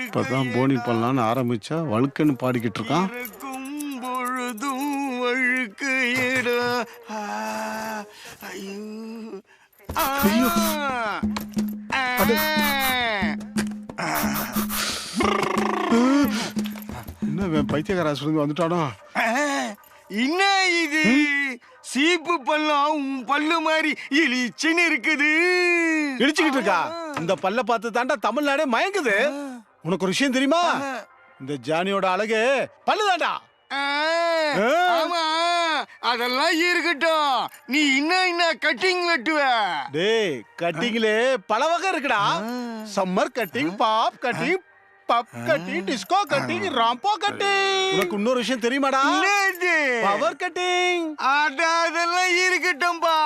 இப்பதான் போனி பண்ணலான்னு ஆரம்பிச்சா வழுக்குன்னு பாடிக்கிட்டு இருக்கான். பொழுதும் ஆ. என்ன பைத்தியக்கார ஆஸ்பத்திரி வந்துட்டானோ? என்ன இது? சீப்பு பல்லம் உன் பல்லு மாதிரி இழிச்சுன்னு இருக்குது. இடிச்சுக்கிட்டு இருக்கா? இந்த பல்ல பார்த்து தாண்டா தமிழ்நாடே மயங்குது. உனக்கு ஒரு விஷயம் தெரியுமா? இந்த ஜானியோட அழகு பல்லு தாண்டா. ஆமா. அதெல்லாம் இருக்கட்டும். நீ இன்னும் என்ன கட்டிங் வெட்டுவ. டேய் கட்டிங்லே பல வகை இருக்குடா. Summer cutting bob cutting puff cutting disco cutting Rambo cutting உனக்கு இன்னொரு விஷயம் தெரியுமாடா? பவர் கட்டிங் அட, அதெல்லாம் இருக்கட்டும்பா